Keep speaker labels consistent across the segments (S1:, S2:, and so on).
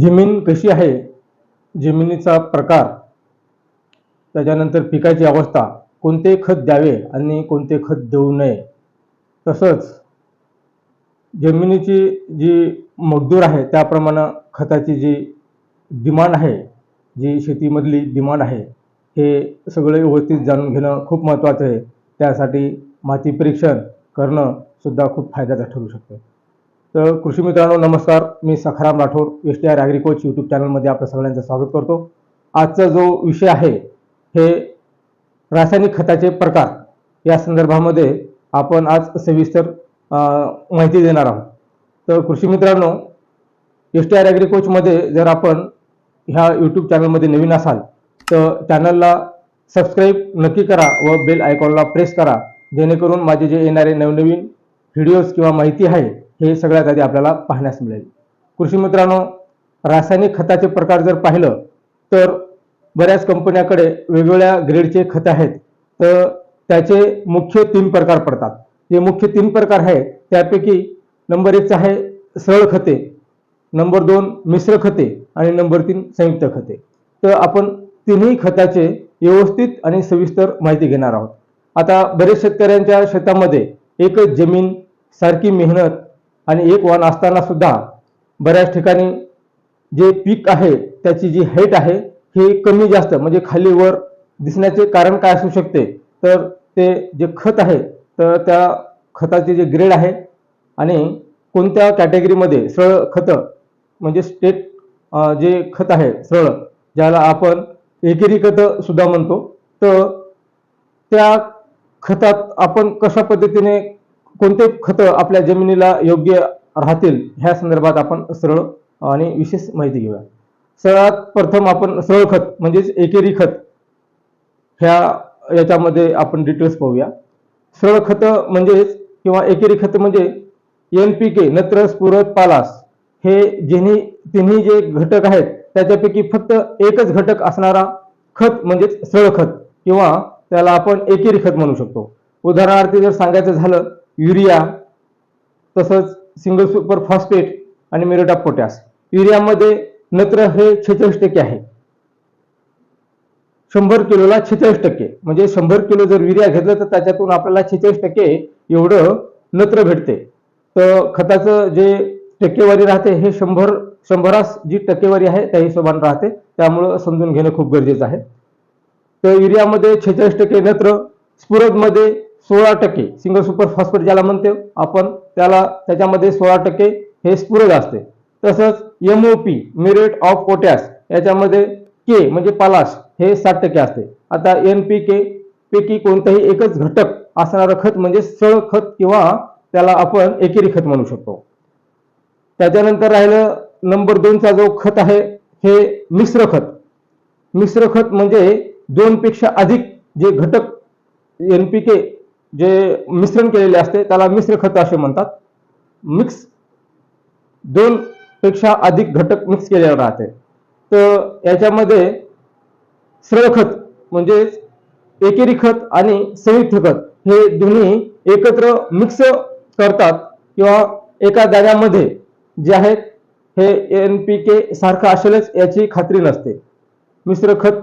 S1: जमीन कशी आहे? जमिनीचा प्रकार त्याच्यानंतर पिकाची अवस्था कोणते खत द्यावे आणि कोणते खत देऊ नये. तसंच जमिनीची जी मजदूर आहे त्याप्रमाणे खताची जी डिमांड आहे जी शेतीमधली डिमांड आहे हे सगळे व्यवस्थित जाणून घेणं खूप महत्त्वाचं आहे. त्यासाठी माती परीक्षण करणं सुद्धा खूप फायद्याचं ठरू शकतं. तर कृषी मित्रांनो नमस्कार. मी Sakharam Rathod S T R agri coach YouTube चॅनलमध्ये आपल्या सगळ्यांचं स्वागत करतो. आजचा जो विषय आहे हे रासायनिक खताचे प्रकार या संदर्भामध्ये आपण आज सविस्तर माहिती देणार आहोत. तर कृषी मित्रांनो एस टी आर ॲग्रिकोचमध्ये जर आपण ह्या यूट्यूब चॅनलमध्ये नवीन असाल तर चॅनलला सबस्क्राईब नक्की करा व बेल आयकॉनला प्रेस करा जेणेकरून माझे जे येणारे नवनवीन व्हिडिओज किंवा माहिती आहे हे सगळ्यात आधी आपल्याला पाहण्यास मिळेल. कृषी मित्रांनो रासायनिक खताचे प्रकार जर पाहिलं तर बऱ्याच कंपन्याकडे वेगवेगळ्या ग्रेडचे खत आहेत. तर त्याचे मुख्य तीन प्रकार पडतात. जे मुख्य तीन प्रकार आहे त्यापैकी नंबर एकचं आहे सरळ खते नंबर दोन मिश्र खते आणि नंबर तीन संयुक्त खते. तर आपण तिन्ही खताचे व्यवस्थित आणि सविस्तर माहिती घेणार आहोत. आता बरेच शेतकऱ्यांच्या शेतामध्ये एकच जमीन सारखी मेहनत आणि एक वाण असताना सुद्धा बऱ्याच ठिकाणी जे पीक आहे त्याची जी हाईट आहे हे कमी जास्त म्हणजे खाली वर दिसण्याचे कारण काय असू शकते? तर ते जे खत आहे तर त्या खताचे जे ग्रेड आहे आणि कोणत्या कॅटेगरीमध्ये सरळ खतं म्हणजे स्टेट जे खत आहे सरळ ज्याला आपण एकेरी खतं सुद्धा म्हणतो तर त्या खतात आपण कशा पद्धतीने कोणते खतं आपल्या जमिनीला योग्य राहतील ह्या संदर्भात आपण सरळ आणि विशेष माहिती घेऊया. सर्वात प्रथम आपण सरळ खत म्हणजेच एकेरी खत ह्या याच्यामध्ये आपण डिटेल्स पाहूया. सरळ खतं म्हणजेच किंवा एकेरी खत म्हणजे एन पी के नत्र स्फुरत पालास. हे जिन्ही तिन्ही जे घटक आहेत त्याच्यापैकी फक्त एकच घटक असणारा खत म्हणजेच सरळ खत किंवा त्याला आपण एकेरी खत म्हणू शकतो. उदाहरणार्थ जर सांगायचं झालं युरिया तसंच सिंगल सुपर फॉस्फेट आणि मेरोटा पोटॅस पोटॅश युरियामध्ये नत्र हे छेचाळीस टक्के आहे. शंभर किलोला छेचाळीस टक्के. म्हणजे शंभर किलो जर युरिया घेतलं तर त्याच्यातून आपल्याला छेचाळीस टक्के एवढं नत्र भेटते. तर खताचं जे टक्केवारी राहते हे शंभर शंभरास जी टक्केवारी आहे त्या हिशोबाने राहते. त्यामुळं समजून घेणं खूप गरजेचं आहे. तर युरियामध्ये छेचाळीस टक्के नत्र स्फुरदमध्ये सोळा टक्के. सिंगल सुपर फॉस्फेट ज्याला म्हणते आपण त्याला त्याच्यामध्ये सोळा टक्के हे स्पुरज असते. तसंच M O P muriate of potash याच्यामध्ये के म्हणजे पालाश हे साठ टक्के असते. आता एन पी के पैकी कोणताही एकच घटक असणारं खत म्हणजे सळ खत किंवा त्याला आपण एकेरी खत म्हणू शकतो. त्याच्यानंतर राहिलं नंबर दोनचा जो खत आहे हे मिश्र खत. मिश्र खत म्हणजे दोनपेक्षा अधिक जे घटक एन पी के जे मिश्रण केलेले असते त्याला मिश्र खत असे म्हणतात. मिक्स दोन पेक्षा अधिक घटक मिक्स केलेले राहते. तर याच्यामध्ये सरळ खत म्हणजे एकेरी खत आणि संयुक्त खत हे दोन्ही एकत्र मिक्स करतात किंवा एका दाण्यामध्ये जे आहेत हे एन पी के सारखं असेलच याची खात्री नसते. मिश्र खत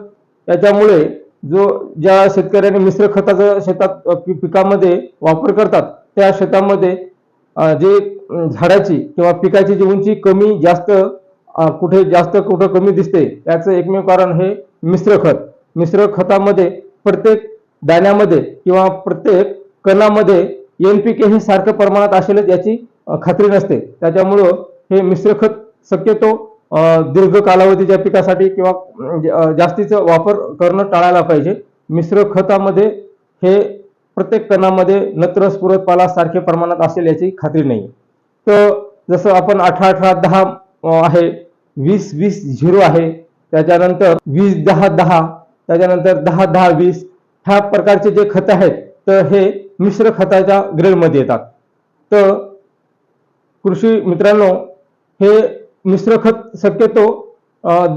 S1: याच्यामुळे जो ज्या शेतकऱ्यांनी मिश्र खताचा शेतात पिकामध्ये वापर करतात त्या शेतामध्ये जे झाडाची किंवा पिकाची जी उंची कमी जास्त कुठे जास्त कुठं कमी दिसते याचं एकमेव कारण हे मिश्र खत. मिश्र खतामध्ये प्रत्येक दाण्यामध्ये किंवा प्रत्येक कणामध्ये एन पी के हे सारखं प्रमाणात असेलच याची खात्री नसते. त्याच्यामुळं हे मिश्र खत शक्यतो दीर्घ कालावधीच्या पिकासाठी किंवा म्हणजे, जास्तीचा वापर करणं टाळायला पाहिजे. मिश्र खतामध्ये हे प्रत्येक कणामध्ये नत्र स्फुरत पाला सारख्या प्रमाणात असेल याची खात्री नाही. तर जसं आपण अठरा अठरा दहा आहे वीस वीस झिरो आहे त्याच्यानंतर वीस दहा दहा त्याच्यानंतर दहा दहा वीस ह्या प्रकारचे जे खत आहेत तर हे मिश्र खताच्या ग्रेडमध्ये येतात. तर कृषी मित्रांनो हे मिश्र खत शक्यतो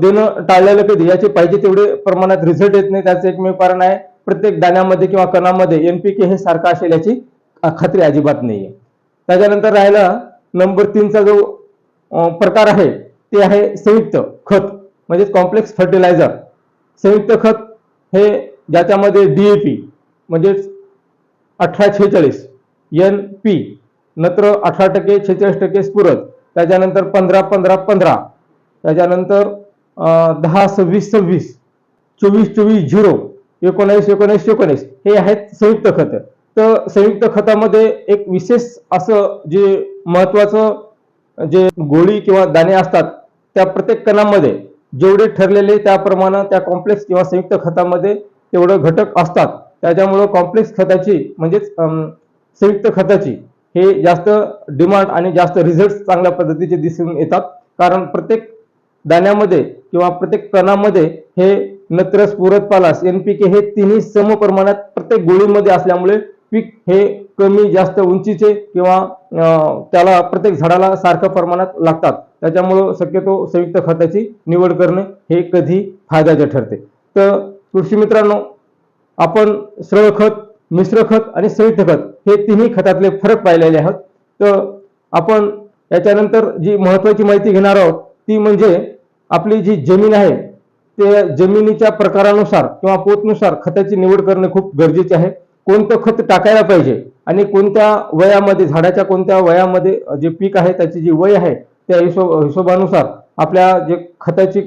S1: देणं टाळलेलं कधी याचे पाहिजे तेवढे प्रमाणात रिझल्ट येत नाही त्याचं एकमेव कारण आहे प्रत्येक दाण्यामध्ये किंवा कणामध्ये एनपीके हे सारखं असेल याची खात्री अजिबात नाहीये. त्याच्यानंतर राहिला नंबर तीनचा जो प्रकार आहे ते आहे संयुक्त खत म्हणजे कॉम्प्लेक्स फर्टिलायझर संयुक्त खत हे ज्याच्यामध्ये डीएपी म्हणजेच अठरा छेचाळीस एन पी नत्र अठरा टक्के छेचाळीस टक्के स्फुरद त्याच्यानंतर पंधरा पंधरा पंधरा. त्याच्यानंतर दहा सव्वीस सव्वीस. चोवीस चोवीस झिरो. एकोणावीस एकोणीस एकोणीस. हे आहेत संयुक्त खत. तर संयुक्त खतामध्ये एक विशेष असं जे महत्वाचं जे गोळी किंवा दाणे असतात त्या प्रत्येक कणामध्ये जेवढे ठरलेले त्याप्रमाणे त्या कॉम्प्लेक्स किंवा संयुक्त खतामध्ये तेवढं घटक असतात. त्याच्यामुळं कॉम्प्लेक्स खताची म्हणजेच अं, संयुक्त खताची हे जास्त डिमांड आणि जास्त रिझल्ट चांगल्या पद्धतीचे दिसून येतात. कारण प्रत्येक दाण्यामध्ये किंवा प्रत्येक कणामध्ये हे नत्रस पुरत पालास एनपीके हे तिन्ही सम प्रमाणात प्रत्येक गोळीमध्ये असल्यामुळे पीक हे कमी जास्त उंचीचे किंवा त्याला प्रत्येक झाडाला सारख्या प्रमाणात लागतात. त्याच्यामुळं शक्यतो संयुक्त खताची निवड करणे हे कधी फायद्याचे ठरते. तर कृषी मित्रांनो आपण सरळ खत मिश्र खत आणि संयुक्त खत हे तिन्ही खतातले फरक पाहिलेले आहोत. तर आपण याच्यानंतर जी महत्वाची माहिती घेणार आहोत ती म्हणजे आपली जी जमीन आहे ते जमिनीच्या प्रकारानुसार किंवा पोतनुसार खताची निवड करणे खूप गरजेचे आहे. कोणतं खत टाकायला पाहिजे आणि कोणत्या वयामध्ये झाडाच्या कोणत्या वयामध्ये जे पीक आहे त्याची जी वय आहे त्या हिशोब हिशोबानुसार आपल्या जे खताची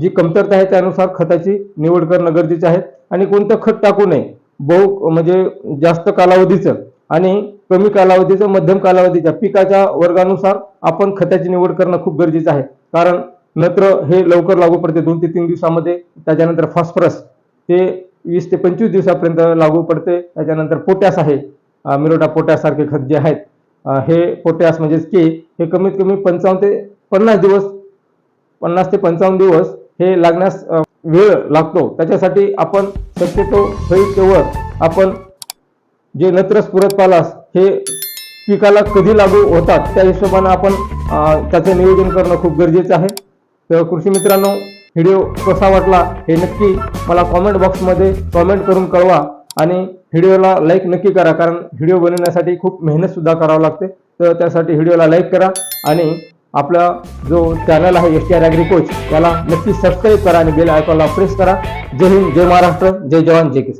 S1: जी कमतरता आहे त्यानुसार खताची निवड करणं गरजेचे आहे. आणि कोणतं खत टाकू नये बहु म्हणजे जास्त कालावधीचं आणि कमी कालावधीचं मध्यम कालावधीच्या पिकाच्या वर्गानुसार आपण खताची निवड करणं खूप गरजेचं आहे. कारण नत्र हे लवकर लागू पडते. दोन ते तीन दिवसामध्ये त्याच्यानंतर फॉस्फरस ते वीस ते पंचवीस दिवसापर्यंत लागू पडते. त्याच्यानंतर पोटॅस आहे. अं, मिरोटा पोटॅस सारखे खत जे आहेत हे पोटॅस म्हणजेच के हे कमीत कमी पंचावन्न ते पन्नास दिवस पन्नास ते पंचावन्न दिवस हे लागण्यास वेळ लागतो. त्याच्यासाठी आपण शक्यतो होईल तेवढं आपण जे नत्र स्फुरत पालास हे पिकाला कधी लागू होतात त्या हिशोबानं आपण त्याचं नियोजन करणं खूप गरजेचं आहे. तर कृषी मित्रांनो व्हिडिओ कसा वाटला हे नक्की मला कॉमेंट बॉक्समध्ये कॉमेंट करून कळवा आणि व्हिडिओला लाईक नक्की करा कारण व्हिडिओ बनवण्यासाठी खूप मेहनतसुद्धा करावं लागते. तर त्यासाठी व्हिडिओला लाईक करा आणि आपला जो चॅनल आहे S T R agri coach त्याला नक्की सबस्क्राईब करा आणि बेल आयकॉनला प्रेस करा. जय हिंद जय महाराष्ट्र जय जवान जय किसान.